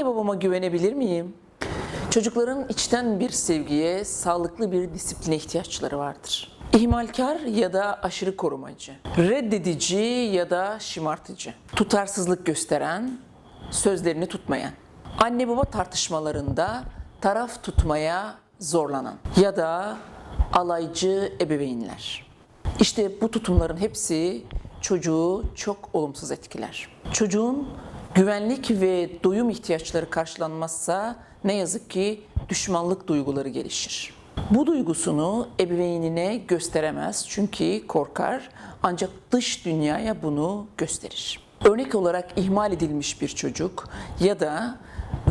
Anne babama güvenebilir miyim? Çocukların içten bir sevgiye, sağlıklı bir disipline ihtiyaçları vardır. İhmalkar ya da aşırı korumacı, reddedici ya da şımartıcı, tutarsızlık gösteren, sözlerini tutmayan, anne baba tartışmalarında taraf tutmaya zorlanan ya da alaycı ebeveynler. İşte bu tutumların hepsi çocuğu çok olumsuz etkiler. Çocuğun güvenlik ve doyum ihtiyaçları karşılanmazsa ne yazık ki düşmanlık duyguları gelişir. Bu duygusunu ebeveynine gösteremez çünkü korkar ancak dış dünyaya bunu gösterir. Örnek olarak ihmal edilmiş bir çocuk ya da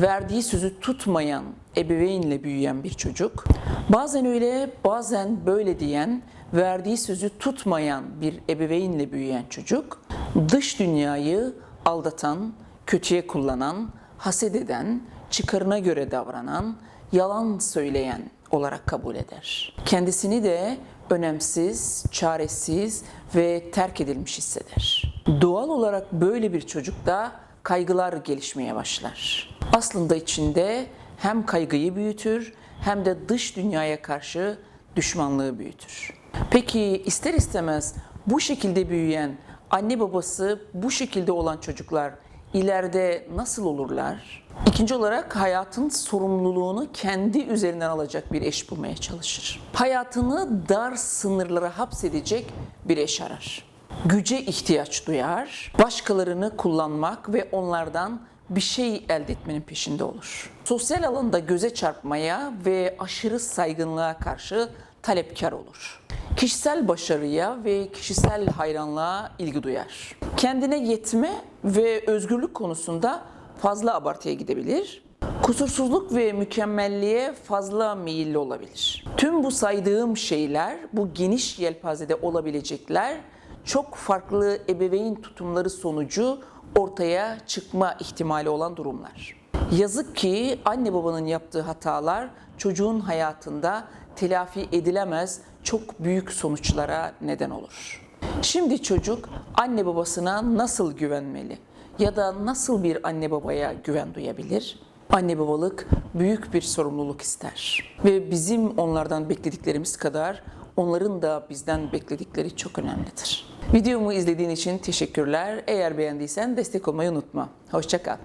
verdiği sözü tutmayan ebeveynle büyüyen bir çocuk, bazen öyle bazen böyle diyen, verdiği sözü tutmayan bir ebeveynle büyüyen çocuk, dış dünyayı aldatan, kötüye kullanan, haset eden, çıkarına göre davranan, yalan söyleyen olarak kabul eder. Kendisini de önemsiz, çaresiz ve terk edilmiş hisseder. Doğal olarak böyle bir çocukta kaygılar gelişmeye başlar. Aslında içinde hem kaygıyı büyütür hem de dış dünyaya karşı düşmanlığı büyütür. Peki ister istemez bu şekilde büyüyen anne babası bu şekilde olan çocuklar ileride nasıl olurlar? İkinci olarak hayatın sorumluluğunu kendi üzerinden alacak bir eş bulmaya çalışır. Hayatını dar sınırlara hapsedecek bir eş arar. Güce ihtiyaç duyar, başkalarını kullanmak ve onlardan bir şey elde etmenin peşinde olur. Sosyal alanda göze çarpmaya ve aşırı saygınlığa karşı talepkar olur. Kişisel başarıya ve kişisel hayranlığa ilgi duyar. Kendine yetme ve özgürlük konusunda fazla abartıya gidebilir. Kusursuzluk ve mükemmelliğe fazla meyilli olabilir. Tüm bu saydığım şeyler, bu geniş yelpazede olabilecekler çok farklı ebeveyn tutumları sonucu ortaya çıkma ihtimali olan durumlar. Yazık ki anne babanın yaptığı hatalar çocuğun hayatında telafi edilemez çok büyük sonuçlara neden olur. Şimdi çocuk anne babasına nasıl güvenmeli ya da nasıl bir anne babaya güven duyabilir? Anne babalık büyük bir sorumluluk ister ve bizim onlardan beklediklerimiz kadar onların da bizden bekledikleri çok önemlidir. Videomu izlediğin için teşekkürler. Eğer beğendiysen destek olmayı unutma. Hoşçakal.